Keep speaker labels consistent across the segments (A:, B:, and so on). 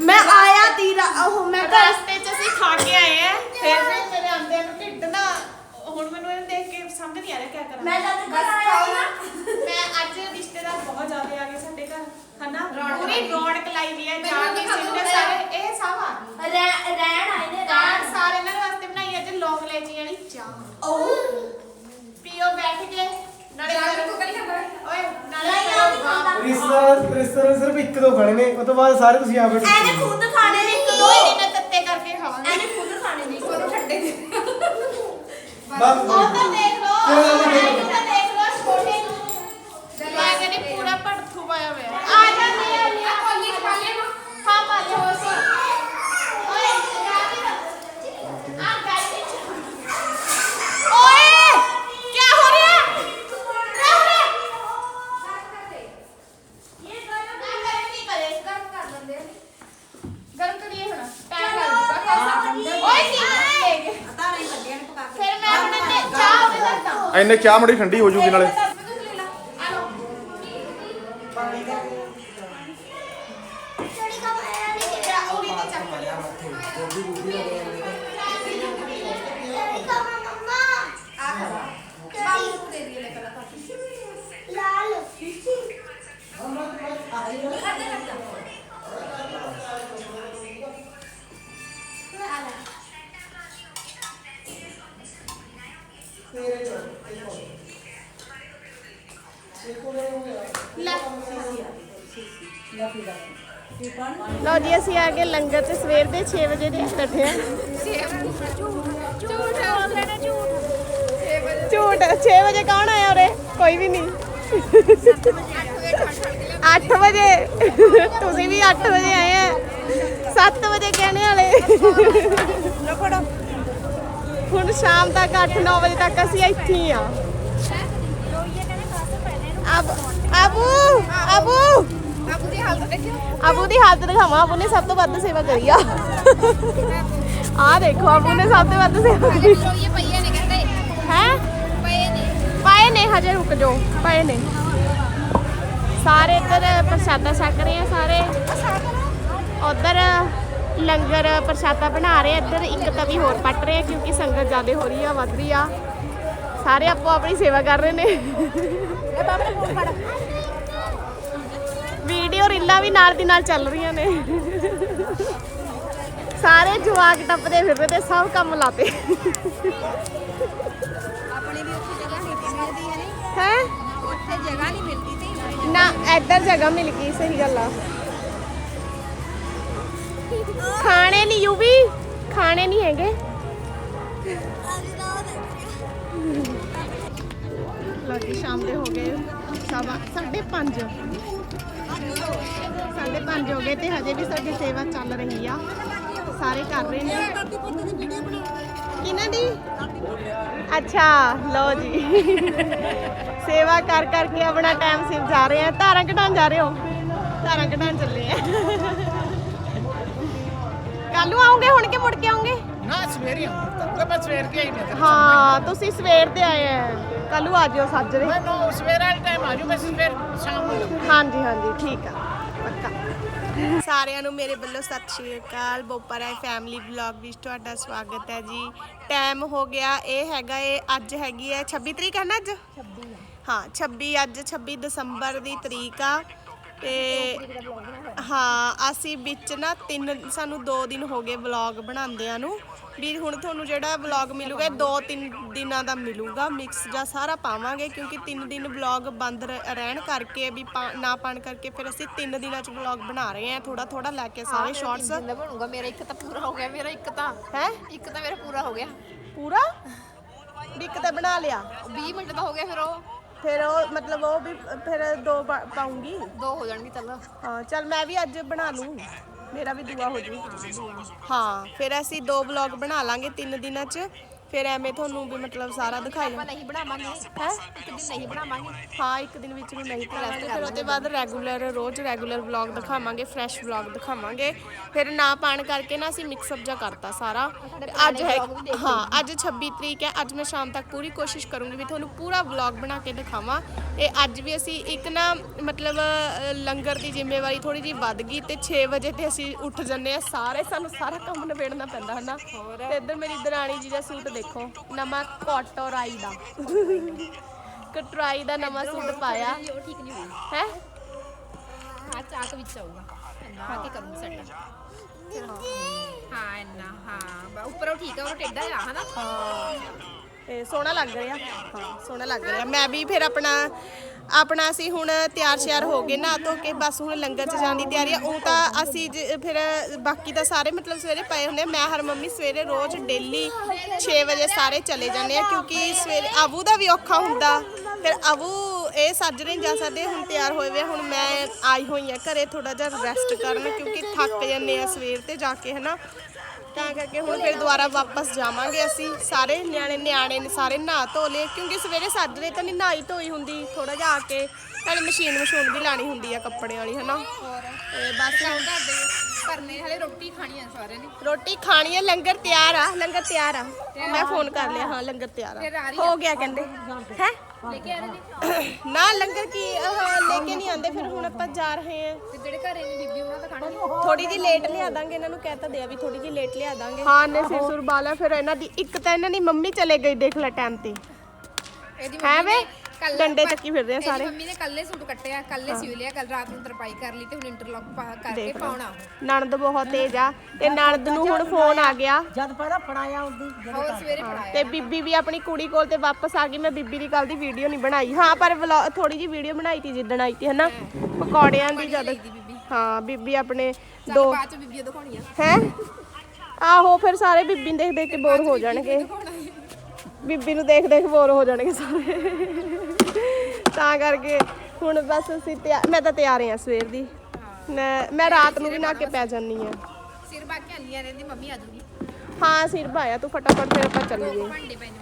A: ਮੈਂ
B: ਆਇਆ ਤੀਰਾ ਉਹ ਮੈਂ
A: ਰਸਤੇ 'ਚ ਅਸੀਂ ਖਾ ਕੇ ਆਏ ਆ ਫਿਰ ਵੀ ਮੇਰੇ ਆਂਦੇ ਨੂੰ ਢਿੱਡ ਨਾ ਹੁਣ ਮੈਨੂੰ ਇਹਨੂੰ ਦੇਖ ਕੇ ਸਮਝ ਨਹੀਂ ਆ ਰਿਹਾ ਕੀ ਕਰਾਂ
B: ਮੈਂ ਜਦ ਘਰ ਆਇਆ ਨਾ।
A: ਮੈਂ ਅੱਜ ਰਿਸ਼ਤੇਦਾਰ ਬਹੁਤ ਜ਼ਿਆਦਾ ਆ ਗਏ ਸਾਡੇ ਘਰ ਹਨਾ? ਪੂਰੀ ਰੌਣਕ ਲਾਈ ਵੀ ਹੈ ਜਾ ਕੇ ਸਿਮਲੇ ਸਾਰੇ ਇਹ ਸਾਵਾ
B: ਰਹਿ- ਰਹਿਣ ਆਏ ਨੇ
A: ਰਾਤ
B: ਰਹਿਣ।
A: ਸਾਰੇ ਇਹਨਾਂ ਵਾਸਤੇ ਬਣਾਈ ਅੱਜ ਲੌਂਗ ਲੈਚੀ ਵਾਲੀ ਚਾਹ।
B: ਉਹ
A: ਪੀਓ ਬੈਠ ਕੇ। ਨਾਲੇ ਕਰੋ। ਓਏ ਨਾਲੇ
B: ਨਹੀਂ,
A: ਕਰੋ।
B: ਉਹ ਨਹੀਂ ਖਾਂਦਾ।
C: ਰਿਸ਼ਤੇਦਾਰ ਰਿਸ਼ਤੇਦਾਰ ਸਿਰਫ ਇੱਕ ਦੋ ਖਾਣੇ ਨੇ ਉਹ ਤੋਂ ਬਾਅਦ ਸਾਰੇ ਤੁਸੀਂ ਆਪ ਬੈਠੋ
B: ਐਨੇ ਖੁਦ ਖਾਣੇ ਨੇ ਇੱਕ ਦੋ।
A: ਦੋ ਦਿਨ ਤੱਤੇ ਕਰਕੇ ਖਾਵਾਂਗੇ
B: ਐਨੇ ਖੁਦ ਖਾਣੇ ਨੇ ਕੋਲੋਂ ਛੱਡੇ।
C: ਬਸ।
A: ਉਧਰ ਦੇਖ ਦੇਖ ਲਓ ਛੋਟੇ ਨੂੰ। ਮੈਂ ਕਹਿੰਦੀ ਪੂਰਾ ਭੜਥੂ ਪਾਇਆ ਹੋਇਆ। ਆ ਲਿਆ ਕੋਲੀ ਖਾ ਲੈ ਹਾਂ ਪਾ ਲਿਓ ਸੀ ਓਏ ਆ ਗਾਈ ਓਏ ਕੀ ਹੋ ਰਿਹਾ ਕੀ ਹੋ ਰਿਹਾ ਇਹ ਗਰਮ ਗਰਮ ਨਹੀਂ ਕਰੇ ਗਰਮ ਕਰ ਦਿੰਦੇ ਆ ਗਰਮ ਕਰੀਏ ਹੁਣ ਪੈਕ ਕਰ ਦਿੱਤਾ ਓਏ ਕੀ ਫਿਰ ਮੈਂ ਹੁਣ ਤੇ ਚਾਹ ਬਣਾਉਂਦਾ
D: ਐਨੇ ਚਾਹ ਮੜੀ ਠੰਡੀ ਹੋ ਜੂਗੀ ਨਾਲੇ
A: ਲਓ ਜੀ ਅਸੀਂ ਆ ਗਏ ਲੰਗਰ ਤੇ ਸਵੇਰ ਦੇ 6 ਵਜੇ ਦੇ ਬੈਠੇ ਆ। ਝੂਠ 6 ਵਜੇ ਕੌਣ ਆਇਆ ਉਰੇ? ਕੋਈ ਵੀ ਨਹੀਂ। 8 ਵਜੇ। ਤੁਸੀਂ ਵੀ 8 ਵਜੇ ਆਏ ਆ। 7 ਵਜੇ ਕਹਿਣੇ ਵਾਲੇ। ਹੁਣ ਸ਼ਾਮ ਤੱਕ 8-9 ਵਜੇ ਤੱਕ ਅਸੀਂ ਇੱਥੇ ਹੀ ਆ। ਅਬ ਅਬੂ ਦੀ ਹਾਲਤ ਦਿਖਾਵਾਂ ਅਬੂ ਨੇ ਸਭ ਤੋਂ ਵੱਧ ਸੇਵਾ ਕਰੀ ਆ। ਆ ਦੇਖੋ ਅਬੂ ਨੇ ਸਭ ਤੋਂ ਵੱਧ ਸੇਵਾ ਕਰੀ। ਹੈ? ਪਏ ਨੇ। ਹਜੇ ਰੁਕ ਜਾਓ ਪਏ ਨੇ। ਸਾਰੇ ਇੱਧਰ ਪ੍ਰਸ਼ਾਦਾ ਛਕ ਰਹੇ ਆ ਸਾਰੇ। ਉਧਰ ਲੰਗਰ ਪ੍ਰਸ਼ਾਦਾ ਬਣਾ ਰਹੇ ਇੱਧਰ ਇੱਕ ਤਵੀ ਹੋਰ ਪੱਟ ਰਹੇ ਕਿਉਂਕਿ ਸੰਗਤ ਜ਼ਿਆਦਾ ਹੋ ਰਹੀ ਆ ਵੱਧ ਰਹੀ ਆ। ਸਾਰੇ ਆਪੋ ਆਪਣੀ ਸੇਵਾ ਕਰ ਰਹੇ ਨੇ। ਵੀਡੀਓ ਰੀਲਾਂ ਵੀ ਨਾਲ ਦੀ ਨਾਲ ਚੱਲ ਰਹੀਆਂ ਨੇ। ਸਾਰੇ ਜਵਾਕ ਟੱਪਦੇ ਫਿਰਦੇ ਤੇ ਸਭ ਕੰਮ ਲਾਤੇ। ਹੈ ਨਾ ਇੱਧਰ ਜਗ੍ਹਾ ਮਿਲ ਗਈ ਸਹੀ ਗੱਲ ਆ। ਖਾਣੇ ਨਹੀਂ ਯੂ ਵੀ? ਖਾਣੇ ਨਹੀਂ ਹੈਗੇ? ਜੀ ਸ਼ਾਮ ਦੇ ਹੋ ਗਏ ਸਵਾ ਸਾਢੇ ਪੰਜ। ਸਾਢੇ ਪੰਜ ਹੋ ਗਏ ਤੇ ਹਜੇ ਵੀ ਸਾਡੀ ਸੇਵਾ ਚੱਲ ਰਹੀ ਆ। ਸਾਰੇ ਕਰ ਰਹੇ ਨੇ। ਕਿਹਨਾਂ ਦੀ? ਅੱਛਾ ਲਓ ਜੀ। ਸੇਵਾ ਕਰ ਕਰਕੇ ਆਪਣਾ ਟਾਈਮ ਸਿਰ ਜਾ ਰਹੇ ਆ। ਧਾਰਾਂ ਕਢਾਉਣ ਜਾ ਰਹੇ ਹੋ? ਧਾਰਾਂ ਕਢਾਉਣ ਚੱਲੇ ਆ। ਕੱਲ ਨੂੰ ਆਉਂਗੇ ਹੁਣ ਕਿ ਮੁੜ ਕੇ ਆਉਂਗੇ
E: ਨਾ ਸਵੇਰੇ ਆਉਂਗਾ। ਮੈਂ ਸਵੇਰ ਕੇ ਆਈ
A: ਹਾਂ ਤੁਸੀਂ ਸਵੇਰ ਦੇ ਆਏ ਆ। ਕੱਲ ਨੂੰ ਆ ਜਿਓ ਸਾਜਰੇ
E: ਮੈਂ ਨੋ ਸਵੇਰ ਵਾਲੇ ਟਾਈਮ ਆ ਜੂ ਮੈਂ ਸਵੇਰ ਸ਼ਾਮ ਨੂੰ।
A: ਹਾਂਜੀ ਹਾਂਜੀ ਠੀਕ ਆ ਪੱਕਾ। ਸਾਰਿਆਂ ਨੂੰ ਮੇਰੇ ਵੱਲੋਂ ਸਤਿ ਸ਼੍ਰੀ ਅਕਾਲ। ਬੋਪਰਾ ਫੈਮਿਲੀ ਵਲੌਗ ਵਿੱਚ ਤੁਹਾਡਾ ਸਵਾਗਤ ਹੈ ਜੀ। ਟਾਈਮ ਹੋ ਗਿਆ ਇਹ ਹੈਗਾ ਇਹ ਅੱਜ ਹੈਗੀ ਹੈ 26 ਤਰੀਕ ਹੈ ਨਾ ਅੱਜ? 26 ਹਾਂ 26 ਅੱਜ 26 ਦਸੰਬਰ ਦੀ ਤਰੀਕ ਆ। ਤੇ ਹਾਂ ਅਸੀਂ ਵਿੱਚ ਨਾ ਤਿੰਨ ਸਾਨੂੰ 2 ਦਿਨ ਹੋ ਗਏ ਵਲੌਗ ਬਣਾਉਂਦਿਆਂ ਨੂੰ। ਵੀ ਹੁਣ ਤੁਹਾਨੂੰ ਜਿਹੜਾ ਵਲੌਗ ਮਿਲੂਗਾ 2-3 ਦਿਨਾਂ ਦਾ ਮਿਲੂਗਾ। ਮਿਕਸ ਜਾਂ ਸਾਰਾ ਪਾਵਾਂਗੇ ਕਿਉਂਕਿ 3 ਦਿਨ ਵਲੌਗ ਬੰਦ ਰ- ਰਹਿਣ ਕਰਕੇ ਵੀ ਪਾ- ਨਾ ਪਾਣ ਕਰਕੇ ਫਿਰ ਅਸੀਂ 3 ਦਿਨਾਂ ਚ ਵਲੌਗ ਬਣਾ ਰਹੇ ਹਾਂ ਥੋੜਾ ਥੋੜਾ ਲੈ ਕੇ ਸਾਰੇ ਸ਼ਾਰਟਸ
F: ਜਿੰਦਾ ਬਣੂਗਾ ਮੇਰਾ ਇੱਕ ਤਾਂ ਪੂਰਾ ਹੋ ਗਿਆ ਮੇਰਾ ਇੱਕ ਤਾਂ
A: ਹੈ?
F: ਇੱਕ ਤਾਂ ਮੇਰਾ ਪੂਰਾ ਹੋ ਗਿਆ।
A: ਪੂਰਾ? ਵੀ ਇੱਕ ਤਾਂ ਬਣਾ ਲਿਆ।
F: 20 ਮਿੰਟ ਦਾ ਹੋ ਗਿਆ ਫਿਰ ਉਹ।
A: ਫਿਰ ਉਹ ਮਤਲਬ ਉਹ ਵੀ ਫਿਰ ਦੋ ਪਾ- ਪਾਉਂਗੀ?
F: ਦੋ ਹੋ ਜਾਣਗੇ ਚੱਲ।
A: ਹਾਂ ਚਲ ਮੈਂ ਵੀ ਅੱਜ ਬਣਾ ਲੂੰ ਮੇਰਾ ਵੀ ਦੁਆ ਹੋ ਜੂ। ਹਾਂ ਫਿਰ ਅਸੀਂ ਦੋ ਵਲੌਗ ਬਣਾ ਲਾਂਗੇ ਤਿੰਨ ਦਿਨਾਂ ਚ। ਫਿਰ ਐਵੇਂ ਤੁਹਾਨੂੰ ਵੀ ਮਤਲਬ ਸਾਰਾ ਦਿਖਾਈ
F: ਆਪਾਂ ਨਹੀਂ ਬਣਾਵਾਂਗੇ।
A: ਹੈ?
F: ਇੱਕ ਦਿਨ ਨਹੀਂ ਬਣਾਵਾਂਗੇ।
A: ਹਾਂ ਇੱਕ ਦਿਨ ਵਿੱਚ ਨੂੰ ਨਹੀਂ ਕਰਾਂਗੇ ਫਿਰ ਉਹਦੇ ਬਾਅਦ ਰੈਗੂਲਰ ਰੋਜ਼ ਰੈਗੂਲਰ ਵਲੌਗ ਦਿਖਾਵਾਂਗੇ ਫਰੈਸ਼ ਵਲੌਗ ਦਿਖਾਵਾਂਗੇ। ਫਿਰ ਨਾ ਪਾਣ ਕਰਕੇ ਨਾ ਅਸੀਂ ਮਿਕਸ ਅਪ ਜਾ ਕਰਤਾ ਸਾਰਾ। ਅੱਜ ਹੈ ਹਾਂ ਅੱਜ 26 ਤਰੀਕ ਹੈ। ਅੱਜ ਮੈਂ ਸ਼ਾਮ ਤੱਕ ਪੂਰੀ ਕੋਸ਼ਿਸ਼ ਕਰੂੰਗੀ ਵੀ ਤੁਹਾਨੂੰ ਪੂਰਾ ਵਲੌਗ ਬਣਾ ਕੇ ਦਿਖਾਵਾਂ। ਇਹ ਅੱਜ ਵੀ ਅਸੀਂ ਇੱਕ ਨਾ ਮਤਲਬ ਲੰਗਰ ਦੀ ਜ਼ਿੰਮੇਵਾਰੀ ਥੋੜੀ ਜਿਹੀ ਵੱਧ ਗਈ ਤੇ 6 ਵਜੇ ਤੇ ਅਸੀਂ ਉੱਠ ਜੰਨੇ ਆ ਸਾਰੇ ਸਾਨੂੰ ਸਾਰਾ ਕੰਮ ਨਿਬੇੜਨਾ ਪੈਂਦਾ ਹਨਾ? ਤੇ ਇੱਧਰ ਮੇਰੀ ਦਰਾਣੀ ਜੀ ਦਾ ਸੂਟ ਦੇਖੋ। ਨਵਾਂ ਕੋਟੋਰਾਈ ਦਾ। ਕਟਰਾਈ ਦਾ ਨਵਾਂ ਸੂਟ ਪਾਇਆ।
F: ਉਹ ਠੀਕ ਨਹੀਂ ਹੋਈ
A: ਹੈ?
F: ਹਾਂ ਚਾਕ ਵਿੱਚ ਆਊਗਾ। ਇੰਨਾ ਪਾ ਕੇ ਕਰੂੰਗੀ ਸੈੱਟ। ਹਾਂ। ਇੰਨਾ ਹਾਂ। ਬ- ਉੱਪਰੋਂ ਠੀਕ ਆ ਉਹ ਟੇਡਾ ਆ ਹਨਾ?
A: ਤੇ ਸੋਹਣਾ ਲੱਗ ਰਿਹਾ। ਹਾਂ, ਸੋਹਣਾ ਲੱਗ ਰਿਹਾ। ਮੈਂ ਵੀ ਫਿਰ ਆਪਣਾ ਆਪਣਾ ਅਸੀਂ ਹੁਣ ਤਿਆਰ ਸ਼ਿਆਰ ਹੋ ਗਏ ਨਾ ਧੋ ਕੇ, ਬਸ ਹੁਣ ਲੰਗਰ 'ਚ ਜਾਣ ਦੀ ਤਿਆਰੀ ਆ। ਉਹ ਤਾਂ ਅਸੀਂ ਜ- ਫਿਰ ਬਾਕੀ ਤਾਂ ਸਾਰੇ ਮਤਲਬ ਸਵੇਰੇ ਪਏ ਹੁੰਦੇ ਆ। ਮੈਂ, ਹਰ ਮੰਮੀ ਸਵੇਰੇ ਰੋਜ਼ ਡੇਲੀ 6 ਵਜੇ ਸਾਰੇ ਚਲੇ ਜਾਂਦੇ ਆ, ਕਿਉਂਕਿ ਸਵੇਰੇ ਅਬੂ ਦਾ ਵੀ ਔਖਾ ਹੁੰਦਾ। ਫਿਰ ਅਬੂ ਇਹ ਸੱਜ ਨਹੀਂ ਜਾ ਸਕਦੇ, ਹੁਣ ਤਿਆਰ ਹੋਏ ਵੇ ਆ। ਹੁਣ ਮੈਂ ਆਈ ਹੋਈ ਆ ਘਰੇ ਥੋੜਾ ਜਿਹਾ ਰੈਸਟ ਕਰਨ, ਕਿਉਂਕਿ ਥੱਕ ਜਾਂਦੇ ਆ ਸਵੇਰ ਤੇ ਜਾ ਕੇ, ਹਨਾ। ਤਾਂ ਕਰਕੇ ਹੁਣ ਫਿਰ ਦੁਬਾਰਾ ਵਾਪਸ ਜਾਵਾਂਗੇ ਅਸੀਂ। ਸਾਰੇ ਨਿਆਣੇ ਨਿਆਣੇ ਨੇ ਸਾਰੇ ਨਹਾ ਧੋ ਲਏ, ਕਿਉਂਕਿ ਸਵੇਰੇ ਸਾਜਰੇ ਤਾਂ ਨਹੀਂ ਨਹਾਈ ਧੋਈ ਹੁੰਦੀ ਥੋੜਾ ਜਿਹਾ ਆ ਕੇ। ਨਾਲੇ ਮਸ਼ੀਨ ਮਸ਼ੂਨ ਵੀ ਲਾਣੀ ਹੁੰਦੀ ਆ ਕੱਪੜੇ ਵਾਲੀ ਹਨਾ? ਤੇ ਬਸ ਹੁਣ
F: ਕਰਨੇ ਹਲੇ ਰੋਟੀ ਖਾਣੀ ਆ ਸਾਰਿਆਂ ਨੇ।
A: ਰੋਟੀ ਖਾਣੀ ਹੈ ਲੰਗਰ ਤਿਆਰ ਆ ਲੰਗਰ ਤਿਆਰ ਆ। ਮੈਂ ਫੋਨ ਕਰ ਲਿਆ ਹਾਂ ਲੰਗਰ ਤਿਆਰ
F: ਫਿਰ ਆ।
A: ਆ
F: ਰਹੀ
A: ਹੋ ਗਿਆ ਕਹਿੰਦੇ ਹੈ?
F: ਲੈ ਕੇ ਆ ਰਹੇ ਨੇ?
A: ਲੰਗਰ ਕੀ ਲੈ ਕੇ ਨਹੀਂ ਆਂਦੇ ਫਿਰ ਹੁਣ ਆਪਾਂ ਜਾ ਰਹੇ ਹਾਂ
F: ਤੇ ਜਿਹੜੇ ਘਰੇ ਨੇ ਬੀਬੀ ਉਹਨਾਂ ਦਾ ਖਾਣਾ
A: ਥੋੜੀ ਜਿਹੀ ਲੇਟ ਲਿਆ ਦਾਂਗੇ ਇਹਨਾਂ ਨੂੰ ਕਹਿ ਤਾਂ ਦਿਆ ਵੀ ਥੋੜੀ ਜਿਹੀ ਲੇਟ ਲਿਆ ਦਾਂਗੇ। ਹਾਂ ਨੇ ਸਿਰ ਸੁਰ ਬਾਲਾ ਫਿਰ ਇਹਨਾਂ ਦੀ ਇੱਕ ਤਾਂ ਇਹਨਾਂ ਦੀ ਮੰਮੀ ਚਲੇ ਗਈ ਦੇਖ ਲੈ ਟਾਈਮ ਤੇ।
F: ਇਹਦੀ
A: ਹੈ
F: ਮੰਮੀ ਕੱਲ੍ਹ
A: ਡੰਡੇ ਚੱਕੀ ਫਿਰਦੇ ਆ ਸਾਰੇ।
F: ਮੰਮੀ ਨੇ ਕੱਲੇ ਸੂਟ ਕੱਟਿਆ ਕੱਲੇ ਸਿਉ ਲਿਆ ਕੱਲ ਰਾਤ ਨੂੰ ਤਰਪਾਈ ਕਰ ਲਈ ਤੇ ਹੁਣ ਇੰਟਰਲੌਕ ਪਾ ਕਰਕੇ। ਪਾਉਣਾ।
A: ਨਣਦ ਬਹੁਤ ਤੇਜ਼ ਆ। ਤੇ ਨਣਦ ਨੂੰ ਹੁਣ ਫੋਨ ਆ ਗਿਆ।
D: ਜਦ ਪਹਿਲਾਂ ਫੜਾਇਆ ਉਹਦੀ
F: ਹੋਰ ਸਵੇਰੇ ਪੜਾਇਆ
A: ਤੇ ਬੀਬੀ ਵੀ ਆਪਣੀ ਕੁੜੀ ਕੋਲ ਤੇ ਵਾਪਸ ਆ ਗਈ। ਮੈਂ ਬੀਬੀ ਦੀ ਕੱਲ ਦੀ ਵੀਡੀਓ ਨਹੀਂ ਬਣਾਈ। ਹਾਂ ਪਰ ਥੋੜੀ ਜੀ ਵੀਡੀਓ ਬਣਾਈ ਤੀ ਜਿੱਦਣ ਆਈ ਤੀ ਹਨਾ? ਪਕੌੜਿਆਂ ਦੀ ਜਦ ਹਾਂ ਬੀਬੀ ਆਪਣੇ ਦੋ
F: ਬਾਅਦ ਚ ਬੀਬੀ ਦਿਖਾਉਣੀ ਆ
A: ਹੈ? ਆਹੋ ਫਿਰ ਸਾਰੇ ਬੀਬੀ ਨੂੰ ਦੇਖ ਦੇਖ ਕੇ ਬੋਰ ਹੋ ਜਾਣਗੇ। ਬੀਬੀ ਨੂੰ ਦੇਖ ਦੇਖ ਬੋਰ ਹੋ ਜਾਣਗੇ ਸਾਰੇ। ਤਾਂ ਕਰਕੇ ਹੁਣ ਬਸ ਅਸੀਂ ਤਿਆਰ ਮੈਂ ਤਾਂ ਤਿਆਰ ਹਾਂ ਸਵੇਰ ਦੀ। ਮੈਂ ਮੈਂ ਰਾਤ ਨੂੰ ਵੀ ਨਾ ਕੇ ਪੈ ਜਾਨੀ ਆ
F: ਸਿਰ ਬਾਕੀ ਆਲੀਆਂ ਰਹਿੰਦੀ ਮੰਮੀ ਆ ਜੂਗੀ।
A: ਹਾਂ ਸਿਰ ਭਾਇਆ ਤੂੰ ਫਟਾਫਟ ਫਿਰ ਆਪਾਂ ਚੱਲੀਏ।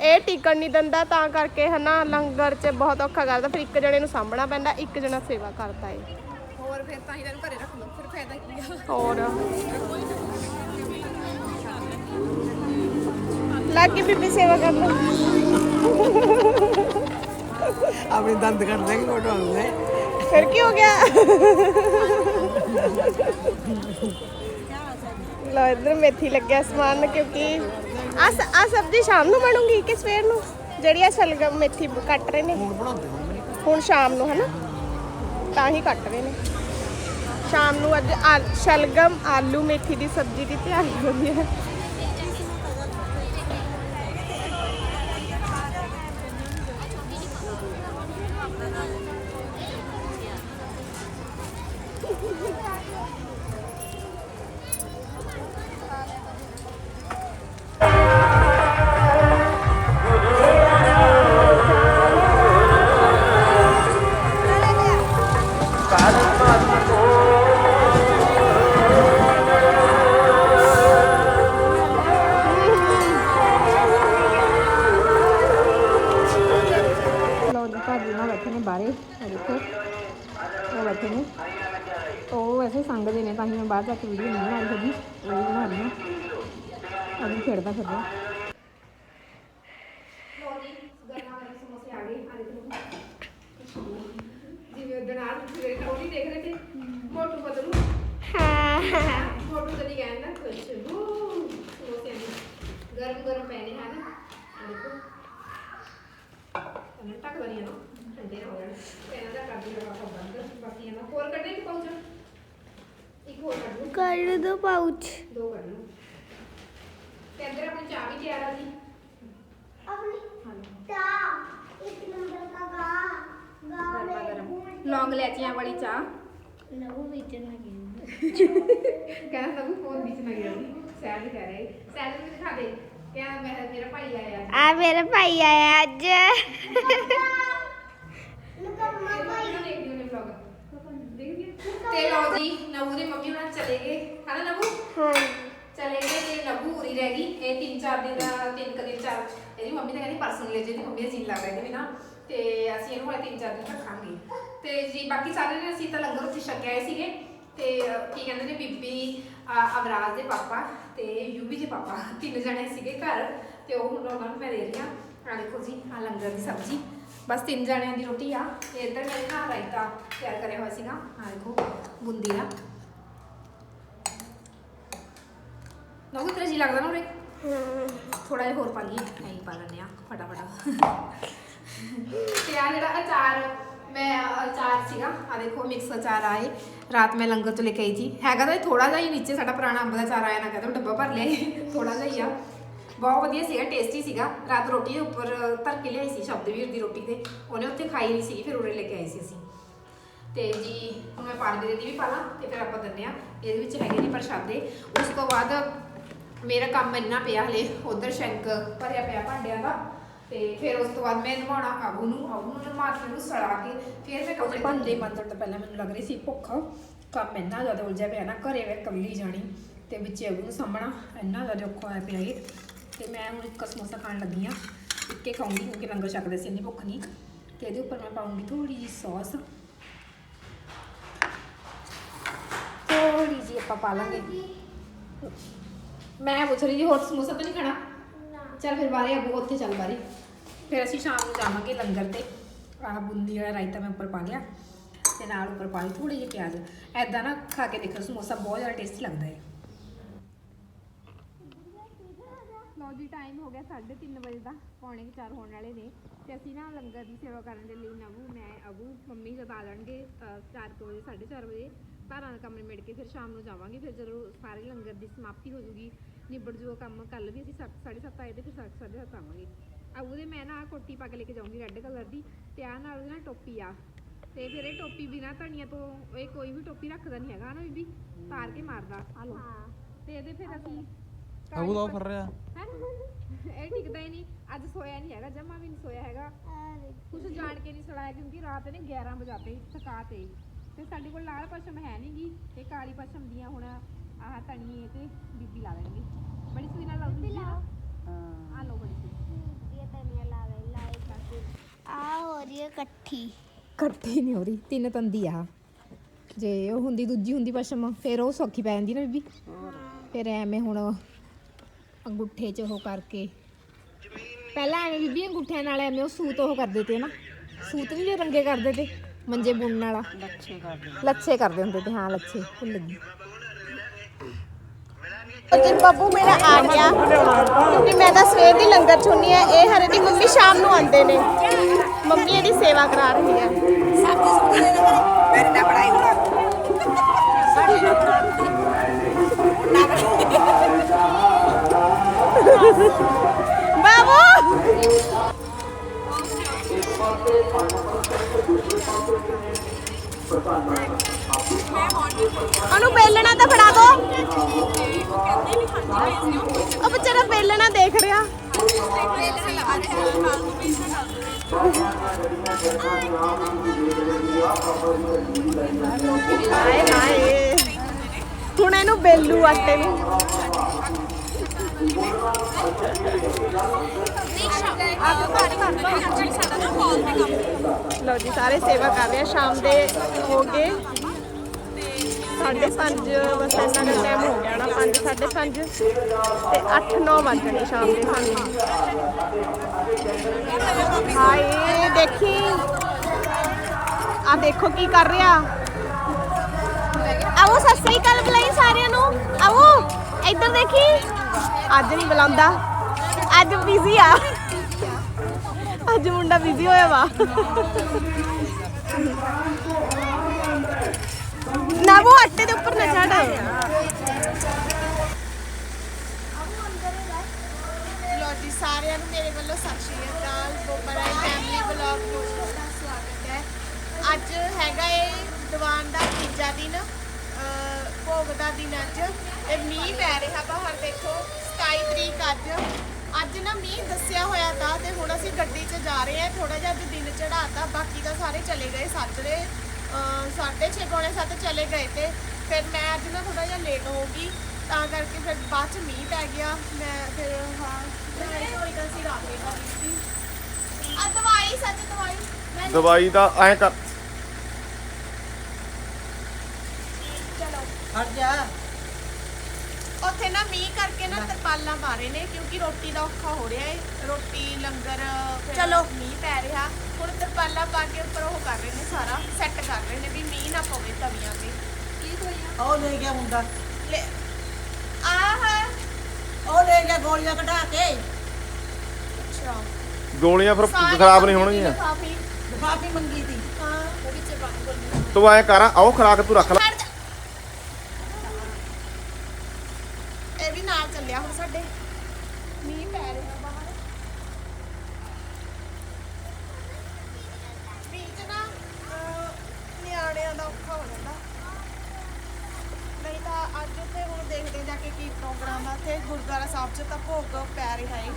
A: ਇਹ ਟਿਕਣ ਨਹੀਂ ਦਿੰਦਾ ਤਾਂ ਕਰਕੇ ਹਨਾ ਲੰਗਰ 'ਚ ਬਹੁਤ ਔਖਾ ਕਰਦਾ ਫਿਰ ਇੱਕ ਜਣੇ ਨੂੰ ਸਾਂਭਣਾ ਪੈਂਦਾ ਇੱਕ ਜਣਾ ਸੇਵਾ ਕਰਦਾ ਏ।
F: ਹੋਰ ਫਿਰ ਤਾਂ ਹੀ ਤੈਨੂੰ ਘਰੇ ਰੱਖ ਲਓ ਫਿਰ ਫਾਇਦਾ ਕੀ ਆ?
A: ਹੋਰ। ਲੱਗ ਬੀਬੀ ਸੇਵਾ ਕਰਨ।
D: ਆਪਣੇ ਦੰਦ ਕੱਢ ਦੇਂਗੇ ਫੋਟੋ ਆਉਂਦੇ।
A: ਫਿਰ ਕੀ ਹੋ ਗਿਆ? ਲੋ ਇਧਰ ਮੇਥੀ ਲੱਗਿਆ ਸਮਾਨ ਕਿਉਂਕਿ ਆ ਆ ਸਬਜ਼ੀ ਸ਼ਾਮ ਨੂੰ ਬਣੂਗੀ ਕਿ ਸਵੇਰ ਨੂੰ? ਜਿਹੜੀ ਆ ਸ਼ਲਗਮ ਮੇਥੀ ਕੱਟ ਰਹੇ ਨੇ। ਹੁਣ ਸ਼ਾਮ ਨੂੰ ਹਨਾ? ਤਾਂ ਹੀ ਕੱਟ ਰਹੇ ਨੇ। ਸ਼ਾਮ ਨੂੰ ਅੱਜ ਸ਼ਲਗਮ ਆਲੂ ਮੇਥੀ ਦੀ ਸਬਜ਼ੀ ਦੀ ਤਿਆਰੀ ਹੋ ਰਹੀ ਹੈ।
G: ਹਾਂ ਖੇਡਦਾ ਫਿਰ
F: ਜਿਵੇਂ ਨਾਲ ਸਵੇਰੇ ਟੋਲੀ ਦੇਖ ਰਹੇ ਤੇ ਮੋਟੂ ਬਦਲੂ ਮੋਟੂ ਕਦੀ ਕਹਿੰਦਾ ਕੁਛ। ਬੂ ਸਮੋਸੇ ਨੇ ਗਰਮ ਗਰਮ ਪੈਣੇ ਹਨ ਆਹ ਦੇਖੋ। ਤੁਹਾਨੂੰ ਟੱਕ ਦਰੀਆਂ ਨਾ। ਠੰਡੇ ਹੋ ਜਾਣ। ਇਹਨਾਂ ਦਾ ਕਰ ਦਿਓ ਆਪਾਂ ਬੰਦ। ਬਾਕੀ ਇਹਨਾਂ ਹੋਰ ਕੱਢੇ ਕਿ ਪਾਉਚ ਇੱਕ ਹੋਰ ਕੱਢ ਲਓ।
B: ਕਰ ਦੋ ਪਾਉਚ
F: ਦੋ ਕੱਢ ਲਓ। ਤੇ ਅੰਦਰ ਆਪਣੀ ਚਾਹ ਵੀ ਤਿਆਰ ਆ ਜੀ। ਗਰਮਾ ਗਰਮ। ਲੌਂਗ ਲੈਚੀਆਂ ਵਾਲੀ ਚਾਹ।
B: ਨਵੂ ਵਿੱਚ ਨਾ।
F: ਕਹਿੰਦਾ ਸਭ ਫੋਨ ਵਿੱਚ ਨਾ ਗਿਆ ਸੈਲ ਕਹਿ ਰਹੇ ਸੈਲ ਨੂੰ ਦਿਖਾ ਦੇ। ਕਹਿੰਦਾ ਮੈਂ ਮੇਰਾ ਭਾਈ ਆਇਆ
B: ਆ ਮੇਰਾ ਭਾਈ ਆਇਆ ਅੱਜ।
F: ਦੇਖਦੀ? ਤੇ ਲਓ ਜੀ ਨਵੂ ਦੇ ਮੰਮੀ ਉਹਨਾਂ ਚਲੇ ਗਏ। ਹਨਾ ਨਵੂ? ਚਲੇ ਗਏ। ਤੇ ਰਹਿ ਗਈ। ਇਹ ਤਿੰਨ ਚਾਰ ਦਿਨ ਤਿੰਨ ਕੁ ਦਿਨ ਚਾਰ ਇਹਦੀ ਮੰਮੀ ਤਾਂ ਕਹਿੰਦੀ ਪਰਸੋਂ ਲੈ ਜੇ ਤੇ ਮੰਮੀ ਦਾ ਲੱਗ ਰਿਹਾ ਕਿ ਨਾ ਤੇ ਅਸੀਂ ਇਹਨੂੰ ਹਲੇ ਤਿੰਨ ਚਾਰ ਦਿਨ ਰੱਖਾਂਗੇ। ਤੇ ਜੀ ਬਾਕੀ ਸਾਰੇ ਨੇ ਅਸੀਂ ਤਾਂ ਲੰਗਰ ਉੱਥੇ ਛਕ ਆਏ ਸੀਗੇ। ਤੇ ਅਹ, ਕੀ ਕਹਿੰਦੇ ਨੇ ਬੀਬੀ ਅਹ, ਅਵਰਾਜ ਦੇ ਪਾਪਾ ਤੇ ਯੂਬੀ ਦੇ ਪਾਪਾ ਤਿੰਨ ਜਣੇ ਸੀਗੇ ਘਰ। ਤੇ ਉਹ ਹੁਣ ਉਹਨਾਂ ਨੂੰ ਮੈਂ ਦੇ ਰਹੀ ਹਾਂ। ਆ ਦੇਖੋ ਜੀ ਆ ਲੰਗਰ ਦੀ ਸਬਜ਼ੀ। ਬਸ ਤਿੰਨ ਜਣਿਆਂ ਦੀ ਰੋਟੀ ਆ। ਤੇ ਇੱਧਰ ਮੈਂ ਨਾ ਰਾਇਤਾ ਤਿਆਰ ਕਰਿਆ ਹੋਇਆ ਸੀਗਾ। ਆ ਦੇਖੋ ਬੁੰਦੀ ਦਾ। ਨਾ ਤੇਰਾ ਜੀ ਲੱਗਦਾ ਨਾ ਉਰੇ? ਥੋੜਾ ਜਿਹਾ ਹੋਰ ਪਾ ਲਈਏ। ਨਹੀਂ ਪਾ ਲੈਂਦੇ ਆ ਫਟਾਫਟ। ਤੇ ਆ ਜਿਹੜਾ ਅਚਾਰ ਮੈਂ ਅਚਾਰ ਸੀਗਾ ਆ ਦੇਖੋ ਮਿਕਸ ਅਚਾਰ ਆਏ। ਰਾਤ ਮੈਂ ਲੰਗਰ ਤੋਂ ਲੈ ਕੇ ਆਈ ਸੀ। ਹੈਗਾ ਤਾਂ ਥੋੜਾ ਜਿਹਾ ਹੀ ਨੀਚੇ ਸਾਡਾ ਪੁਰਾਣਾ ਅੰਬ ਦਾ ਅਚਾਰ ਆਇਆ ਨਾ ਕਹਿੰਦਾ ਡੱਬਾ ਭਰ ਲਿਆ ਥੋੜਾ ਜਿਹਾ ਹੀ ਆ। ਬਹੁਤ ਵਧੀਆ ਸੀਗਾ ਟੇਸਟੀ ਸੀਗਾ। ਰਾਤ ਰੋਟੀ ਦੇ ਉੱਪਰ ਧਰ ਕੇ ਲਿਆਈ ਸੀ ਸ਼ਬਦਵੀਰ ਦੀ ਰੋਟੀ ਤੇ। ਉਹਨੇ ਉੱਥੇ ਖਾਈ ਨਹੀਂ ਸੀ ਫਿਰ ਉਰੇ ਲੈ ਕੇ ਆਏ ਸੀ ਅਸੀਂ। ਤੇ ਜੀ ਹੁਣ ਮੈਂ ਪਾਣੀ ਦੇ ਦੀ ਵੀ ਪਾ ਲਾਂ ਤੇ ਫਿਰ ਆਪਾਂ ਦਿੰਦੇ ਆ ਇਹਦੇ ਵਿੱਚ ਹੈਗੇ ਨੇ ਪ੍ਰਸ਼ਾਦੇ। ਉਸ ਤੋਂ ਬਾਅਦ ਮੇਰਾ ਕੰਮ ਇੰਨਾ ਪਿਆ ਹਲੇ ਉਧਰ ਸ਼ੈਂਕ ਭਰਿਆ ਪਿਆ ਭਾਂਡਿਆਂ ਦਾ ਤੇ ਫਿਰ ਉਸ ਤੋਂ ਬਾਅਦ ਮੈਂ ਨਵਾਉਣਾ ਆਬੂ ਨੂੰ ਆਬੂ ਨੂੰ ਨਵਾ ਕੇ ਉਹਨੂੰ ਸੜਾ ਕੇ ਫਿਰ ਮੈਂ ਕੱਪੜੇ ਭਾਂਡੇ ਮੰਜਣ ਤੋਂ ਪਹਿਲਾਂ ਮੈਨੂੰ ਲੱਗ ਰਹੀ ਸੀ ਭੁੱਖ ਕੰਮ ਇੰਨਾ ਜ਼ਿਆਦਾ ਉਲਝਿਆ ਪਿਆ ਨਾ ਘਰੇ ਵੇ ਇਕੱਲੀ ਜਾਣੀ ਤੇ ਵਿੱਚ ਆਬੂ ਨੂੰ ਸਾਹਮਣਾ ਇੰਨਾ ਜ਼ਿਆਦਾ ਔਖਾ ਹੋਇਆ ਪਿਆ ਇਹ ਤੇ ਮੈਂ ਹੁਣ ਇੱਕ ਸਮੋਸਾ ਖਾਣ ਲੱਗੀ ਆ ਇੱਕੇ ਖਾਉਂਗੀ ਕਿਉਂਕਿ ਲੰਗਰ ਛਕਦੇ ਸੀ ਇੰਨੀ ਭੁੱਖ ਨਹੀਂ ਤੇ ਇਹਦੇ ਉੱਪਰ ਮੈਂ ਪਾਉਂਗੀ ਥੋੜੀ ਜਿਹੀ ਸੌਸ। ਥੋੜੀ ਜਿਹੀ ਆਪਾਂ ਪਾ ਲਾਂਗੇ। ਮੈਂ ਪੁੱਛ ਰਹੀ ਜੀ ਹੋਰ ਸਮੋਸਾ ਤਾਂ ਨਹੀਂ ਖਾਣਾ? ਚੱਲ ਫਿਰ ਬਾਰੇ ਅੱਗੋਂ ਉੱਥੇ ਚੱਲ ਬਾਰੇ ਫਿਰ ਅਸੀਂ ਸ਼ਾਮ ਨੂੰ ਜਾਵਾਂਗੇ ਲੰਗਰ ਤੇ। ਆਹ ਬੁੰਦੀ ਵਾਲਾ ਰਾਇਤਾ ਮੈਂ ਉੱਪਰ ਪਾ ਲਿਆ ਤੇ ਨਾਲ ਉੱਪਰ ਪਾ ਲਈ ਥੋੜੇ ਜਿਹੇ ਪਿਆਜ਼। ਐਦਾਂ ਨਾ ਖਾ ਕੇ ਦੇਖੋ ਸਮੋਸਾ ਬਹੁਤ ਜ਼ਿਆਦਾ ਟੇਸਟੀ ਲੱਗਦਾ ਹੈ। ਲਓ ਜੀ ਟਾਈਮ ਹੋ ਗਿਆ 3:30 ਵਜੇ ਦਾ ਪੌਣੇ 4 ਹੋਣ ਵਾਲੇ ਨੇ। ਤੇ ਅਸੀਂ ਨਾ ਲੰਗਰ ਦੀ ਸੇਵਾ ਕਰਨ ਦੇ ਲਈ ਨਵੂ ਮੈਂ ਅਬੂ ਮੰਮੀ ਜਦ ਆ ਜਾਣਗੇ 4 ਵਜੇ 4:30 ਵਜੇ। ਘਰਾਂ ਦਾ ਕੰਮ ਨਿਬੜ ਕੇ ਫਿਰ ਸ਼ਾਮ ਨੂੰ ਜਾਵਾਂਗੇ ਫਿਰ ਜਦੋਂ ਸਾਰੇ ਲੰਗਰ ਦੀ ਸਮਾਪਤੀ ਹੋ ਜੂਗੀ ਨਿਬੜ ਜੂਗਾ ਕੰਮ ਕੱਲ ਵੀ ਅਸੀਂ 7:30 ਆਏ ਤੇ ਫਿਰ 7:30 ਆਵਾਂਗੇ। ਅਬੂ ਦੇ ਮੈਂ ਨਾ ਆਹ ਕੋਟੀ ਪਾ ਕੇ ਲੈ ਕੇ ਜਾਊਂਗੀ ਰੈੱਡ ਕਲਰ ਦੀ ਤੇ ਆ ਨਾਲ ਉਹਦੇ ਨਾਲ ਟੋਪੀ ਆ। ਤੇ ਫਿਰ ਇਹ ਟੋਪੀ ਬਿਨਾ ਧਣੀਆਂ ਤੋਂ ਇਹ ਕੋਈ ਵੀ ਟੋਪੀ ਰੱਖਦਾ ਨਹੀਂ ਹੈਗਾ ਨਾ ਬੀਬੀ ਤਾਰ ਕੇ ਮਾਰਦਾ। ਆ ਲੋ ਤੇ ਇਹਦੇ ਫਿਰ ਅਸੀਂ ਅਬੂ ਦਾ ਫਰ ਰਿਹਾ। ਇਹ ਟਿਕਦਾ ਹੀ ਨਹੀਂ। ਅੱਜ ਸੋਇਆ ਨਹੀਂ ਹੈਗਾ ਜਮਾ ਵੀ ਨਹੀਂ ਸੋਇਆ ਹੈਗਾ। ਕੁਛ ਜਾਣ ਕੇ ਨਹੀਂ ਸੜਾਇਆ ਕਿਉਂਕਿ ਰਾਤ ਨੇ 11 ਵਜਾਤੇ ਥਕਾ ਤੇ ਤੇ ਸਾਡੇ ਕੋਲ ਲਾਲ ਪਸ਼ਮ ਹੈ ਨਹੀਂਗੀ ਤੇ ਕਾਲੀ ਪਸ਼ਮ ਦੀਆਂ ਹੁਣ ਆਹ ਤਣੀਏ ਤੇ ਬੀਬੀ ਲਾ ਲੈਣਗੇ ਬੜੀ ਸੂਈ ਨਾਲ ਲਾਉਂਦੀ ਆ। ਆ ਲਓ ਬੜੀ ਸੂਈ।
B: ਇਹ ਤਨੀਆਂ ਲਾ ਲੈ ਲਾਏ ਕਾਕੇ। ਆ ਹੋ ਰਹੀ ਹੈ ਇਕੱਠੀ।
F: ਇਕੱਠੀ ਨਹੀਂ ਹੋ ਰਹੀ ਤਿੰਨ ਤੰਦੀ ਆ। ਜੇ ਉਹ ਹੁੰਦੀ ਦੂਜੀ ਹੁੰਦੀ ਪਸ਼ਮ ਫਿਰ ਉਹ ਸੌਖੀ ਪੈ ਜਾਂਦੀ ਨਾ ਬੀਬੀ। ਫਿਰ ਐਵੇਂ ਹੁਣ ਅੰਗੂਠੇ 'ਚ ਉਹ ਕਰਕੇ। ਪਹਿਲਾਂ ਐਵੇਂ ਬੀਬੀ ਅੰਗੂਠਿਆਂ ਨਾਲ ਐਵੇਂ ਉਹ ਸੂਤ ਉਹ ਕਰਦੇ ਤੇ ਨਾ। ਸੂਤ ਨਹੀਂ ਜੋ ਰੰਗੇ ਕਰਦੇ ਤੇ ਮੰਜੇ ਬੁਣਨ ਵਾਲਾ। ਲੱਛੇ ਕਰਦੇ ਲੱਛੇ ਕਰਦੇ ਹੁੰਦੇ ਤੇ ਹਾਂ ਲੱਛੇ। ਭੁੱਲ ਗਈ।
A: ਤੇ ਬੱਬੂ ਮੇਰਾ ਆ ਗਿਆ। ਕਿਉਂਕਿ ਮੈਂ ਤਾਂ ਸਵੇਰ ਦੀ ਲੰਗਰ ਚੁੰਨੀ ਹੈ ਇਹ ਹਰੇ ਦੀ ਮੰਮੀ ਸ਼ਾਮ ਨੂੰ ਆਉਂਦੇ ਨੇ। ਮੰਮੀ ਇਹਦੀ ਸੇਵਾ ਕਰਾ ਰਹੀ ਹੈ
D: ਮੇਰੇ ਨਾਲ ਪੜਾਈ ਹੋਣਾ।
A: ਬਾਬੂ! ਉਹਨੂੰ ਬੇਲਣਾ ਤਾਂ ਫੜਾ ਦੋ। ਉਹ ਵਿਚਾਰਾ ਬੇਲਣਾ ਦੇਖ ਰਿਹਾ। ਹਾਏ ਹਾਏ। ਹੁਣ ਇਹਨੂੰ ਬੇਲੂ ਆਟੇ ਨੂੰ। ਲਓ ਜੀ, ਸਾਰੇ ਸੇਵਾ ਕਰ ਰਹੇ ਆ। ਸ਼ਾਮ ਦੇ ਹੋ ਗਏ ਸਾਢੇ ਪੰਜ, ਬਸ ਇੰਨਾ ਕੁ ਟਾਈਮ ਹੋ ਗਿਆ ਨਾ 5 ਸਾਢੇ ਪੰਜ ਤੇ 8 9 ਵੱਜ ਸ਼ਾਮ ਦੇ ਸਾਨੂੰ। ਹਾਏ ਦੇਖੀ। ਆ ਦੇਖੋ ਕੀ ਕਰ ਰਿਹਾ। ਆਵੋ ਸਤਿ ਸ੍ਰੀ ਅਕਾਲ ਬੁਲਾਈ ਸਾਰਿਆਂ ਨੂੰ। ਆਵੋ ਇੱਧਰ ਦੇਖੀ। ਅੱਜ ਨਹੀਂ ਬੁਲਾਉਂਦਾ। ਅੱਜ ਬਿਜ਼ੀ ਆ। ਅੱਜ ਮੁੰਡਾ ਬਿਜ਼ੀ ਹੋਇਆ ਵਾ। ਨਾ ਉਹ ਆਟੇ ਦੇ ਉੱਪਰ ਨਾ ਚੜਾ ਲੋ ਜੀ, ਸਾਰਿਆਂ ਨੂੰ ਮੇਰੇ ਵੱਲੋਂ ਸਤਿ ਸ਼੍ਰੀ ਅਕਾਲ। ਬੋਪਰਾ ਫੈਮਿਲੀ ਵਲੌਗ ਵਿੱਚ ਤੁਹਾਡਾ ਸਵਾਗਤ ਹੈ। ਅੱਜ ਹੈਗਾ ਏ ਦੀਵਾਨ ਦਾ ਤੀਜਾ ਦਿਨ ਭੋਗ ਦਾ ਦਿਨ ਅੱਜ। ਤੇ ਮੀਂਹ ਪੈ ਰਿਹਾ ਬਾਹਰ, ਦੇਖੋ। 27 ਤਰੀਕ ਅੱਜ। ਅੱਜ ਨਾ ਮੀਂਹ ਦੱਸਿਆ ਹੋਇਆ ਤਾਂ ਤੇ ਹੁਣ ਅਸੀਂ ਗੱਡੀ 'ਚ ਜਾ ਰਹੇ ਹਾਂ। ਥੋੜਾ ਜਿਹਾ ਅੱਜ ਦਿਨ ਚੜਾਤਾ ਬਾਕੀ ਤਾਂ ਸਾਰੇ ਚਲੇ ਗਏ। ਸਾਜਰੇ ਸਾਢੇ ਛੇ ਪੌਣੇ ਸੱਤ ਚਲੇ ਗਏ ਤੇ ਫਿਰ ਮੈਂ ਅੱਜ ਨਾ ਥੋੜਾ ਜਿਹਾ ਲੇਟ ਹੋ ਗਈ। ਤਾਂ ਕਰਕੇ ਫਿਰ ਬਾਅਦ ਚ ਮੀਂਹ ਪੈ ਗਿਆ। ਮੈਂ ਫਿਰ ਹਾਂ। ਦਵਾਈ ਤਾਂ ਸੀ ਰਾਤ ਦੇ ਆ ਦਵਾਈ ਸੱਚ ਦਵਾਈ। ਮੈਂ
H: ਦਵਾਈ ਦਾ ਐ ਕਰ।
D: ਹਟ ਜਾ।
A: ਉੱਥੇ ਨਾ ਮੀਂਹ ਕਰਕੇ ਨਾ ਤਰਪਾਲਾਂ ਮਾਰੇ ਨੇ ਕਿਉਂਕਿ ਰੋਟੀ ਦਾ ਔਖਾ ਹੋ ਰਿਹਾ ਏ। ਰੋਟੀ ਲੰਗਰ ਚਲੋ। ਮੀਂਹ ਪੈ ਰਿਹਾ। ਹੁਣ ਤਰਪਾਲਾਂ ਪਾ ਕੇ ਉੱਪਰ ਉਹ ਕਰ ਰਹੇ ਨੇ ਸਾਰਾ ਸੈੱਟ ਕਰ ਰਹੇ ਨੇ ਵੀ ਮੀਂਹ ਨਾ ਪਵੇ ਤਵੀਆਂ ਤੇ।
D: ਉਹ ਲੈ ਗਿਆ ਮੁੰਡਾ।
A: ਲੈ ਆਹ।
D: ਉਹ ਲੈ ਗਿਆ ਗੋਲੀਆਂ ਕਢਾ ਕੇ।
A: ਅੱਛਾ।
H: ਗੋਲੀਆਂ ਫਿਰ ਖਰਾਬ ਨਹੀਂ ਹੋਣਗੀਆਂ?
D: ਲਿਫਾਫੀ। ਮੰਗੀ ਤੀ।
A: ਹਾਂ। ਉਹ ਵਿੱਚ ਬੰਦ
H: ਤੂੰ ਐ ਕਰ ਆਓ ਖਰਾਕ ਤੂੰ ਰੱਖ ਲੈ
A: ਛੱਡ ਦੇ। ਇਹ ਵੀ ਨਾਲ ਚੱਲਿਆ ਹੁਣ ਸਾਡੇ ਮੀਂਹ ਪੈ ਰਿਹਾ ਬਾਹਰ ਵਿੱਚ ਨਾ ਅਹ, ਨਿਆਣਿਆਂ ਦਾ ਔਖਾ ਹੋ ਜਾਂਦਾ ਨਹੀਂ ਤਾਂ ਅੱਜ ਉੱਥੇ ਹਾਂ ਜਾ ਕੇ ਕੀ ਪ੍ਰੋਗਰਾਮ ਆ ਉੱਥੇ ਗੁਰਦੁਆਰਾ ਸਾਹਿਬ 'ਚ ਤਾਂ ਭੋਗ ਪੈ ਰਿਹਾ ਹੈ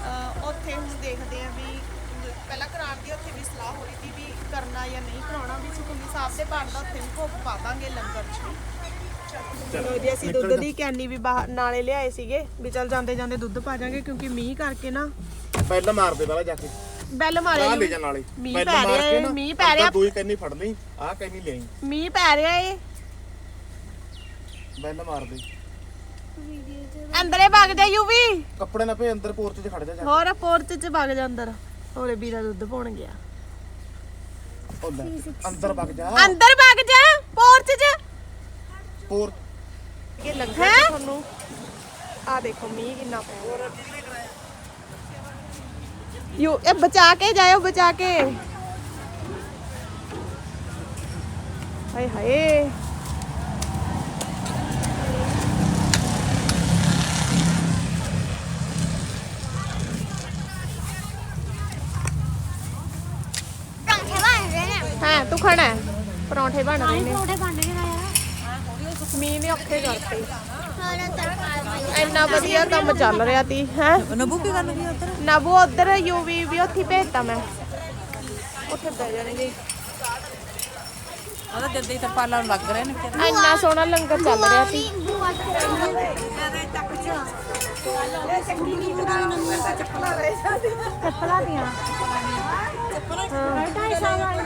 A: ਅਹ, ਉੱਥੇ ਹੁਣ ਦੇਖਦੇ ਆ ਵੀ ਪਹਿਲਾਂ ਕਰਾਉਣ ਦੀ ਉੱਥੇ ਵੀ ਸਲਾਹ ਹੋ ਰਹੀ ਸੀ ਵੀ ਕਰਨਾ ਜਾਂ ਨਹੀਂ ਕਰਾਉਣਾ ਵੀ ਸੁਖਮਨੀ ਸਾਹਿਬ ਦੇ ਬਣਦਾ ਉੱਥੇ ਵੀ ਭੋਗ ਪਾ ਦਾਂਗੇ ਲੰਗਰ 'ਚ ਵੀ। ਚਲੋ ਜੀ ਅਸੀਂ ਦੁੱਧ ਦੀ ਕੈਨੀ ਵੀ ਬਾਹਰ ਨਾਲੇ ਲਿਆਏ ਸੀਗੇ ਵੀ ਚੱਲ ਜਾਂਦੇ ਜਾਂਦੇ ਦੁੱਧ ਪਾ ਜਾਾਂਗੇ ਕਿਉਂਕਿ ਮੀਂਹ ਕਰਕੇ ਨਾ
H: ਪਹਿਲਾਂ ਮਾਰ ਦੇ ਪਹਿਲਾਂ ਜਾ ਕੇ।
A: ਬੈਲ ਮਾਰੇ
H: ਆ ਲੈ ਜਾ ਨਾਲੇ।
A: ਮੀਂਹ
H: ਪਹਿਲਾਂ
A: ਪੈ
H: ਮਾਰ
A: ਰਿਹਾ
H: ਕੇ
A: ਏ,
H: ਨਾ
A: ਮੀਂਹ ਪੈ ਰਿਹਾ।
H: ਦੂਈ ਕੰਨੀ ਫੜ ਲਈ ਆਹ ਕੰਨੀ ਲਿਆਈ।
A: ਮੀਂਹ ਪੈ ਰਿਹਾ ਏ।
H: ਪਹਿਲਾਂ ਮਾਰ ਦੇ
A: ਅੰਦਰੇ ਵਗ ਜਾ ਯੂਵੀ
H: ਕੱਪੜੇ ਨਾ ਪੇ ਅੰਦਰ ਪੋਰਚ 'ਚ ਖੜ ਜਾ।
A: ਹੋਰ ਪੋਰਚ 'ਚ ਵਗ ਜਾ ਅੰਦਰ। ਹੋਰੇ ਵੀਰਾ ਦੁੱਧ ਪਾਉਣ ਗਿਆ।
H: ਉਹ ਲੈ ਅੰਦਰ ਵਗ ਜਾ।
A: ਅੰਦਰ ਵਗ ਜਾ ਪੋਰਚ 'ਚ।
H: ਪੋਰ
A: ਇਹ ਲੱਗਾ ਤੁਹਾਨੂੰ ਆ ਦੇਖੋ ਮੀਂਹ ਕਿੰਨਾ ਪੈ ਰਿਹਾ। ਯੂ ਇਹ ਬਚਾ ਕੇ ਜਾਇਓ ਬਚਾ ਕੇ। ਹਾਏ ਹਾਏ
B: ਪਰਾਂਠੇ ਬਣ ਰਹੇ ਨੇ
A: ਹੈ। ਪਰੌਂਠੇ ਬਣ ਰਹੇ ਨੇ।
B: ਪਰੌਂਠੇ ਬਣ ਰਹੇ ਨੇ। ਯਾਰ
A: ਨੇ ਔਖੇ ਕਰਤੇ
B: ਪਾਈ
A: ਇੰਨਾ ਵਧੀਆ ਕੰਮ ਚੱਲ ਰਿਹਾ ਤੀ ਹੈ?
D: ਨਬੂ ਕੀ ਗੱਲ ਹੋਈ ਉਧਰ?
A: ਨਬੂ ਉਧਰ ਯੂਵੀ ਵੀ ਉੱਥੇ ਭੇਜਤਾ ਮੈਂ। ਉੱਥੇ ਬਹਿ ਜਾਣਗੇ।
D: ਉਹਦਾ ਜੱਦੇ ਹੀ ਤਰਪਾਲਾਂ ਨੂੰ ਲੱਗ ਰਹੇ ਨੇ
A: ਇੰਨਾ ਸੋਹਣਾ ਲੰਗਰ ਚੱਲ ਰਿਹਾ ਸੀ।
B: ਚੱਪਲਾਂ ਦੀਆਂ। ਚੱਪਲਾਂ ਢਾਈ ਸਾਲ ਵਾਲੀ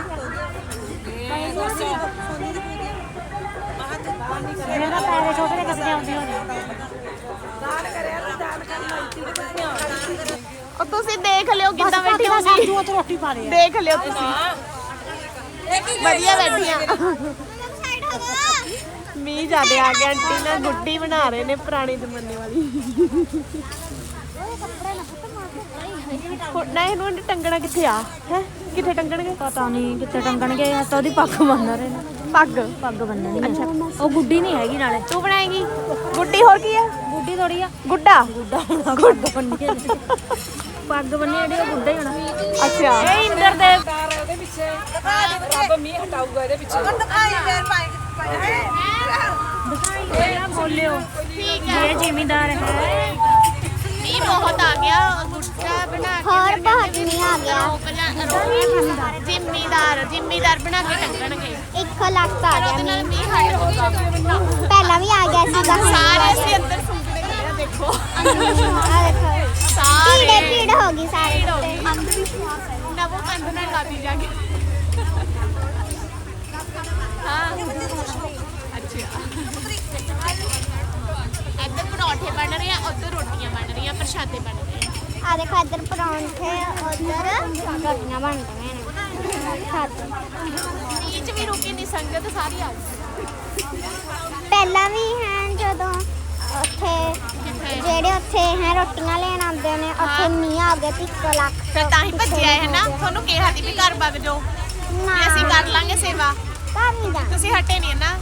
B: ਮੇਰਾ ਪੈਰੇ ਛੋਟੇ ਨੇ ਕੱਪੜੇ ਆਉਂਦੇ ਹੋਣੇ।
A: ਉਹ ਤੁਸੀਂ ਦੇਖ ਲਿਓ ਕਿੱਦਾਂ ਬੈਠੀ ਹੋਗੀ
B: ਤੂੰ ਉੱਥੇ ਰੋਟੀ ਪਾ ਦੇ
A: ਦੇਖ ਲਿਓ ਤੁਸੀਂ। ਵਧੀਆ ਬੈਠੀਆਂ ਮੀਂਹ ਜਿਆਦੇ ਆ ਗਿਆ ਆਂਟੀ ਨਾ ਗੁੱਡੀ ਬਣਾ ਰਹੇ ਨੇ ਪੁਰਾਣੇ ਜ਼ਮਾਨੇ ਵਾਲੀ।
B: ਕੇ
A: ਹੁਣ ਨਾ ਇਹਨੂੰ ਟੰਗਣਾ ਕਿੱਥੇ ਆ? ਹੈ? ਕਿੱਥੇ ਟੰਗਣਗੇ?
I: ਪਤਾ ਨਹੀਂ ਕਿੱਥੇ ਟੰਗਣਗੇ ਤਾਂ ਉਹਦੀ ਪੱਗ ਬੰਨ ਰਹੇ ਨੇ।
A: ਪੱਗ?
I: ਪੱਗ ਬੰਨਣੀ ਅੱਛਾ। ਉਹ ਗੁੱਡੀ ਨਹੀਂ ਹੈਗੀ ਨਾਲੇ।
A: ਤੂੰ ਬਣਾਏਗੀ? ਗੁੱਡੀ ਹੋਰ ਕੀ ਆ?
I: ਗੁੱਡੀ ਥੋੜੀ ਆ।
A: ਗੁੱਡਾ?
I: ਗੁੱਡਾ ਪੱਗ ਬੰਨੀ। ਪੱਗ ਬੰਨੀ ਜਿਹੜੀ ਉਹ ਗੁੱਡਾ ਹੀ ਹੋਣਾ।
A: ਅੱਛਾ।
I: ਇਹ ਇੰਦਰ ਦੇ ਦਿਖਾਈ ਨਾ ਬੋਲਿਓ ਠੀਕ ਹੈ ਇਹ ਜ਼ਿਮੀਦਾਰ ਹੈ।
A: ਮੀਂਹ ਬਹੁਤ ਆ ਗਿਆ ਗੁੱਡਾ ਬਣਾ ਕੇ
B: ਹੋਰ ਬਹੁਤ ਨਹੀਂ ਆ ਗਿਆ?
A: ਜ਼ਿੰਮੀਦਾਰ ਜ਼ਿੰਮੀਦਾਰ ਬਣਾ ਕੇ ਟੰਗਣਗੇ।
B: 1 ਲੱਖ ਆ ਗਿਆ
A: ਉਹਦੇ ਨਾਲ ਮੀਂਹ। ਹਟ ਹੋਊਗਾ
B: ਪਹਿਲਾਂ ਵੀ ਆ ਗਿਆ ਸੀਗਾ
A: ਸਾਰੇ ਅਸੀਂ ਅੰਦਰ ਸੁੰਕਦੇ ਖੜੇ ਦੇਖੋ।
B: ਆ ਦੇਖੋ।
A: ਸਾਰੇ।
B: ਕੀੜ ਹੋ ਗਈ ਸਾਰੇ
A: ਭੀੜ।
B: ਅੰਧ ਵਿਸ਼ਵਾਸ ਹੈ
A: ਨਵੋ ਕੰਧ ਨਾਲ ਲਾਦੀ ਜਾ ਕੇ ਹਾਂ ਅੱਛਾ ਇੱਧਰ ਪਰੌਂਠੇ ਬਣ ਰਹੇ ਆ ਉੱਧਰ ਰੋਟੀਆਂ ਬਣ ਰਹੀਆਂ ਪ੍ਰਸ਼ਾਦੇ ਬਣ ਰਹੇ ਆ
B: ਦੇਖੋ ਇੱਧਰ ਪਰੌਂਠੇ ਉਧਰ। ਰੋਟੀਆਂ ਬਣ ਰਹੀਆਂ ਨੇ। ਖਾਤੇ
A: ਬੀਚ ਵੀ ਰੁਕੀ ਨਹੀਂ ਸੰਗਤ ਸਾਰੀ ਆ ਗਈ।
B: ਪਹਿਲਾਂ ਵੀ ਹੈ ਜਦੋਂ ਉੱਥੇ ਜਿਹੜੇ ਉੱਥੇ ਹੈ ਰੋਟੀਆਂ ਲੈਣ ਆਉਂਦੇ ਨੇ ਉੱਥੇ ਮੀਂਹ ਆ ਗਿਆ ਤੇ 1 ਲੱਖ
A: ਫਿਰ ਤਾਂ ਹੀ ਭੱਜਿਆ ਹੈ ਨਾ। ਤੁਹਾਨੂੰ ਕਿਹਾ ਸੀ ਵੀ ਘਰ ਵਗ ਜਾਓ।
B: ਨਾ।
A: ਅਸੀਂ ਕਰ ਲਾਂਗੇ ਸੇਵਾ।
B: ਘਰ ਨਹੀਂ ਜਾਣਾ।
A: ਤੁਸੀਂ ਹਟੇ ਨਹੀਂ ਨਾ।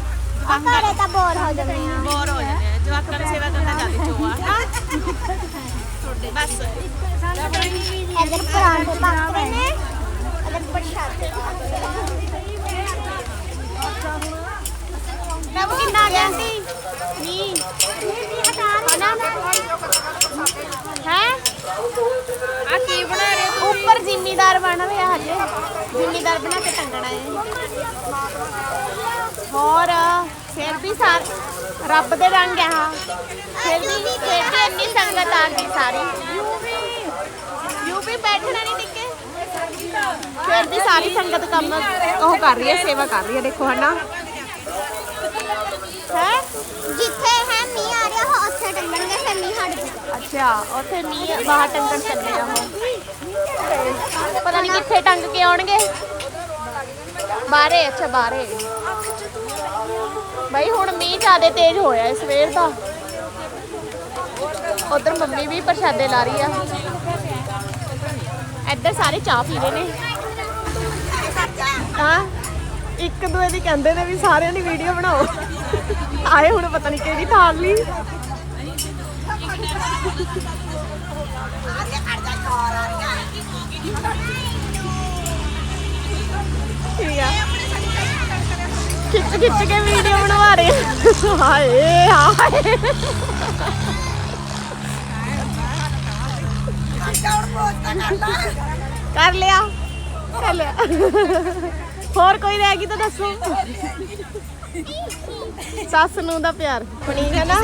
B: ਘਰੇ ਤਾਂ ਬੋਰ ਹੋ ਜਾਂਦੇ ਆ।
A: ਬੋਰ ਹੋ ਜਾਂਦੇ ਆ। ਜਵਾਕਾਂ ਨੂੰ ਸੇਵਾ ਕਰਨਾ ਜ਼ਿਆਦਾ ਚੋਆ ਬਸ।
B: ਇੱਧਰ ਪਰਾਂਠੇ ਪੱਕ ਰਹੇ ਨੇ ਇੱਧਰ ਪ੍ਰਸ਼ਾਦੇ
A: ਨਵ ਕਿੰਨਾ ਆ ਗਿਆ ਸੀ? ਨੀ
B: ਹਨਾ
A: ਹੈ? ਆ ਕੀ ਬਣਾ ਰਹੇ ਹੋ ਉੱਪਰ ਜ਼ਿੰਮੇਦਾਰ ਬਣ ਰਿਹਾ ਹਜੇ। ਜ਼ਿੰਮੇਦਾਰ ਬਣਾ ਕੇ ਟੰਗਣਾ ਹੈ। ਹੋਰ? ਫਿਰ ਵੀ ਸਾਰ ਰੱਬ ਦੇ ਰੰਗ ਆ ਹਾਂ। ਫਿਰ ਵੀ ਫਿਰ ਵੀ ਇੰਨੀ ਸੰਗਤ ਆ ਗਈ ਸਾਰੀ। ਯੂਪੀ ਬੈਠਣਾ ਨਹੀਂ ਟਿੱਕੇ? ਫਿਰ ਵੀ ਸਾਰੀ ਸੰਗਤ ਕੰਮ ਉਹ ਕਰ ਰਹੀ ਹੈ ਸੇਵਾ ਕਰ ਰਹੀ ਹੈ ਦੇਖੋ ਹਨਾ। ਹੈ?
B: ਜਿੱਥੇ ਹੈ ਮੀਂਹ ਆ ਰਿਹਾ ਹੋ ਉੱਥੇ ਟੰਗਣਗੇ ਫਿਰ ਮੀਂਹ ਹਟ
A: ਅੱਛਾ ਉੱਥੇ ਮੀਂਹ ਬਾਹਰ ਟੰਗਣ ਚੱਲੇ ਆ ਉਹ ਪਤਾ ਨਹੀਂ ਕਿੱਥੇ ਟੰਗ ਕੇ ਆਉਣਗੇ। ਬਾਹਰੇ ਅੱਛਾ ਬਾਹਰੇ ਬਈ ਹੁਣ ਮੀਂਹ ਜ਼ਿਆਦਾ ਤੇਜ਼ ਹੋਇਆ ਇਸ ਸਵੇਰ ਦਾ ਉਧਰ ਮੰਮੀ ਵੀ ਪ੍ਰਸ਼ਾਦੇ ਲਾ ਰਹੀ ਆ। ਇੱਧਰ ਸਾਰੇ ਚਾਹ ਪੀ ਰਹੇ ਨੇ। ਹਾਂ, ਇੱਕ ਦੂਏ ਦੀ ਕਹਿੰਦੇ ਨੇ ਵੀ ਸਾਰਿਆਂ ਦੀ ਵੀਡੀਓ ਬਣਾਓ। ਆਏ ਹੁਣ ਪਤਾ ਨਹੀਂ ਕਿਹੜੀ ਥਾਲ ਲਈ। ਠੀਕ ਆ। ਖਿੱਚ ਖਿੱਚ ਕੇ ਵੀਡੀਓ ਬਣਵਾ ਰਹੇ ਆ। ਹਾਏ ਹਾਏ। ਕਰ ਲਿਆ। ਕਰ ਲਿਆ। ਹੋਰ ਕੋਈ ਰਹਿ ਗਈ ਤਾਂ ਦੱਸੋ। ਸੱਸ ਨੂੰ ਦਾ ਪਿਆਰ। ਬਣੀ ਹੈ ਨਾ।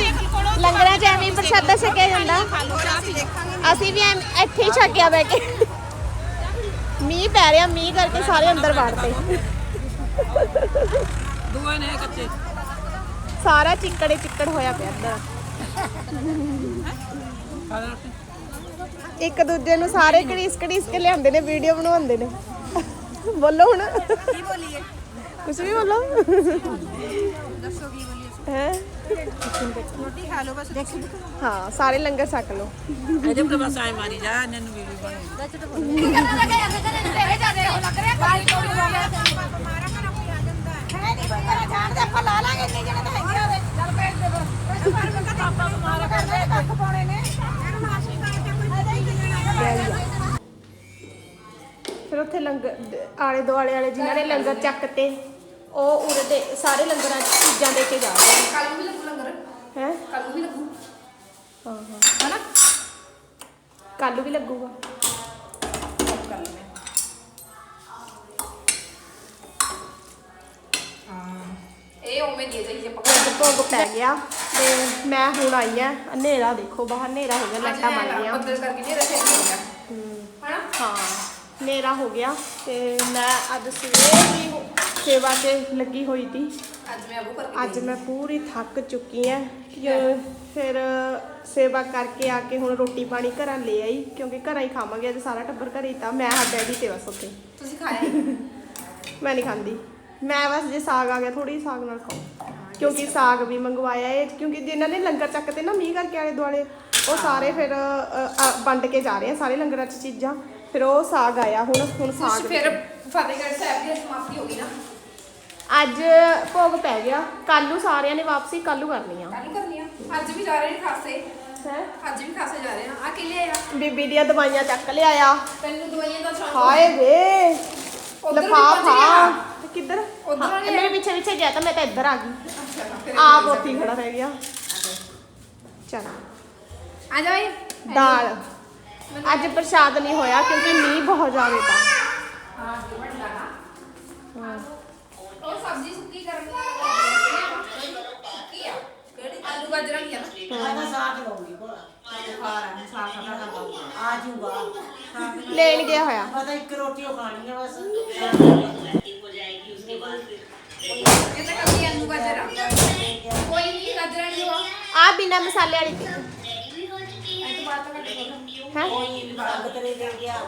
A: ਲੰਗਰਾਂ 'ਚ ਐਵੇਂ ਹੀ ਪ੍ਰਸ਼ਾਦਾ ਛਕਿਆ ਜਾਂਦਾ। ਅਸੀਂ ਵੀ ਐਂ- ਇੱਥੇ ਹੀ ਛਕਿਆ ਬੈ ਕੇ। ਮੀਂਹ ਪੈ ਰਿਹਾ ਮੀਂਹ ਕਰਕੇ ਸਾਰੇ ਅੰਦਰ ਵੜਦੇ
D: ਦੂਏ ਨੇ ਕੱਚੇ।
A: ਸਾਰਾ ਚਿੱਕੜੇ ਚਿੱਕੜ ਹੋਇਆ ਪਿਆ ਅੰਦਰ। ਇੱਕ ਦੂਜੇ ਨੂੰ ਸਾਰੇ ਘੜੀਸ ਘੜੀਸ ਕੇ ਲਿਆਉਂਦੇ ਨੇ ਵੀਡੀਓ ਬਣਾਉਂਦੇ ਨੇ। ਬੋਲੋ ਹੁਣ। ਕੀ ਬੋਲੀਏ? ਕੁਝ ਵੀ ਬੋਲੋ। ਦੱਸੋ ਕੀ ਬੋਲੀਏ? ਹੈ? ਰੋਟੀ ਖਾ ਲਓ ਬਸ ਹਾਂ ਸਾਰੇ ਲੰਗਰ ਛਕ ਲਓ।
D: ਇਹਦੇ ਕੋਲ ਬਸ ਆਏ ਮਾਰੀ ਜਾ ਇਹਨਾਂ ਨੂੰ ਵੀਡੀਓ ਬਣੀ
A: ਫਿਰ ਉੱਥੇ ਲੰਗਰ ਆਲੇ ਦੁਆਲੇ ਵਾਲੇ ਜਿਨ੍ਹਾਂ ਨੇ ਲੰਗਰ ਚੱਕਤੇ ਉਹ ਉਰੇ ਦੇ ਸਾਰੇ ਲੰਗਰਾਂ 'ਚ ਚੀਜ਼ਾਂ ਦੇ ਕੇ ਜਾ ਰਹੇ
F: ਕੱਲ ਨੂੰ ਵੀ ਲੱਗੂ ਲੰਗਰ
A: ਹੈ
F: ਕੱਲ ਨੂੰ ਵੀ ਲੱਗੂ
A: ਹਾਂ ਹਾਂ
F: ਹਨਾ
A: ਕੱਲ ਨੂੰ ਵੀ ਲੱਗੂਗਾ
F: ਕਰ ਲੈਂਦੇ ਹਾਂ ਇਹ ਉਵੇਂ ਦੇ ਜਾਈਏ ਪੱਕਾ
A: ਅੱਜ ਭੋਗ ਪੈ ਗਿਆ ਤੇ ਮੈਂ ਹੁਣ ਆਈ ਆ ਹਨੇਰਾ ਦੇਖੋ ਬਾਹਰ ਹਨੇਰਾ ਹੋ ਗਿਆ ਲਾਈਟਾਂ ਬਣ ਗਈਆਂ
F: ਬੱਦਲ ਕਰਕੇ ਨਹੀਂ ਰੱਖਿਆ ਗਿਆ ਹਨਾ
A: ਹਾਂ ਹਨੇਰਾ ਹੋ ਗਿਆ ਤੇ ਮੈਂ ਅੱਜ ਸਵੇਰ ਦੀ ਸੇਵਾ 'ਚ ਲੱਗੀ ਹੋਈ ਸੀ
F: ਅੱਜ ਮੈਂ ਅਬੂ ਕਰਕੇ
A: ਅੱਜ ਮੈਂ ਪੂਰੀ ਥੱਕ ਚੁੱਕੀ ਕਿ- ਫਿਰ ਸੇਵਾ ਕਰਕੇ ਆ ਕੇ ਹੁਣ ਰੋਟੀ ਪਾਣੀ ਘਰਾਂ ਲੈ ਆਈ ਕਿਉਂਕਿ ਘਰਾਂ ਹੀ ਖਾਵਾਂਗੇ ਅੱਜ ਸਾਰਾ ਟੱਬਰ ਘਰੇ ਹੀ ਤਾਂ ਮੈਂ ਹਾਂ ਡੈਡੀ ਤੇ ਬਸ ਉੱਥੇ।
F: ਤੁਸੀਂ ਖਾਇਆ?
A: ਮੈਂ ਨਹੀਂ ਖਾਂਦੀ। ਮੈਂ ਬਸ ਜੇ ਸਾਗ ਆ ਗਿਆ ਥੋੜੀ ਸਾਗ ਨਾਲ ਖਾਓ ਕਿਉਂਕਿ ਸਾਗ ਵੀ ਮੰਗਵਾਇਆ ਏ ਕਿਉਂਕਿ ਜਿਨ੍ਹਾਂ ਨੇ ਲੰਗਰ ਚੱਕਤੇ ਨਾ ਮੀਂਹ ਕਰਕੇ ਆਲੇ ਦੁਆਲੇ ਉਹ ਸਾਰੇ ਫਿਰ ਅ, ਅ, ਵੰਡ ਕੇ ਜਾ ਰਹੇ ਆ ਸਾਰੇ ਲੰਗਰਾਂ 'ਚ ਚੀਜ਼ਾਂ। ਫਿਰ ਉਹ ਸਾਗ ਆਇਆ ਹੁਣ ਹੁਣ
F: ਕੁਛ
A: ਸਾਗ
F: ਫਿਰ ਫਤਿਹਗੜ੍ਹ ਸਾਹਿਬ ਦੀ ਸਮਾਪਤੀ ਹੋ ਗਈ ਨਾ।
A: ਅੱਜ ਭੋਗ ਪੈ ਗਿਆ। ਕੱਲ ਨੂੰ ਸਾਰਿਆਂ ਨੇ ਵਾਪਸੀ ਕੱਲ ਨੂੰ ਕਰਨੀ ਆ।
F: ਕੱਲ ਕਰਨੀ ਆ। ਅੱਜ ਵੀ ਜਾ ਰਹੇ ਨੇ ਖਾਸੇ।
A: ਹੈ?
F: ਅੱਜ ਵੀ ਖਾਸੇ ਜਾ ਰਹੇ ਆ। ਆ ਕਿਲੇ ਆ।
A: ਬੀਬੀ ਦੀਆਂ ਦਵਾਈਆਂ ਚੱਕ ਲਿਆਇਆ।
F: ਤੈਨੂੰ ਦਵਾਈਆਂ ਦਾ ਸ਼ੌਕ
A: ਹਾਏ ਵੇ।
F: ਉੱਧਰ ਵੀ
A: ਲਫਾਫਾ।
F: ਪਹੁੰਚ ਗਿਆ।
A: ਤੇ ਕਿੱਧਰ?
F: ਉੱਧਰ
A: ਹਾਂ,
F: ਵਾਲੇ
A: ਮੇਰੇ ਪਿੱਛੇ ਪਿੱਛੇ ਗਿਆ ਤਾਂ ਮੈਂ ਤਾਂ ਇੱਧਰ ਆ ਗਈ।
F: ਅੱਛਾ ਫਿਰ
A: ਆਪ ਉੱਥੇ ਹੀ ਖੜਾ ਰਹਿ ਗਿਆ। ਚਲ।
F: ਆ ਜਾ ਬਈ।
A: ਦਾਲ। ਅੱਜ ਪ੍ਰਸ਼ਾਦ ਨਹੀਂ ਹੋਇਆ ਕਿਉਂਕਿ ਮੀਂਹ ਬਹੁਤ ਜ਼ਿਆਦਾ
F: ਹਾਂ ਵੱਡ ਲਾਣਾ
A: ਹਾਂ।
F: ਉਹ ਸਬਜ਼ੀ ਸੁੱਕੀ ਕਰਨ ਸੁੱਕੀ ਆ ਗਾਜਰਾਂ ਦੀ ਆ ਨਾ।
D: ਮੈਂ ਸਾਥ ਲਊਂਗੀ ਬੁਖਾਰ ਆ ਸਾਥ ਖਾਣਾ ਖਾਂਦਾ ਆ ਜੂਗਾ
A: ਲੈਣ ਗਿਆ ਹੋਇਆ।
D: ਪਤਾ ਇੱਕ ਰੋਟੀ ਉਹ ਖਾਣੀ ਆ ਬਸ।
F: ਇਹ ਤਾਂ ਕਦੀ ਆਲੂ ਗਾਜਰ। ਆ ਕੋਈ ਨਹੀਂ ਗਾਜਰਾਂ ਨਹੀਂ ਹੋਆ
A: ਆ ਬਿਨਾ ਮਸਾਲੇ ਵਾਲੀ।
F: ਇਹ ਤੋਂ ਬਾਅਦ ਤਾਂ ਕੱਟ
A: ਹੈ?
D: ਕੋਈ ਵੀ ਬਾਗ ਤੇਰੇ ਦੇ ਗਿਆ।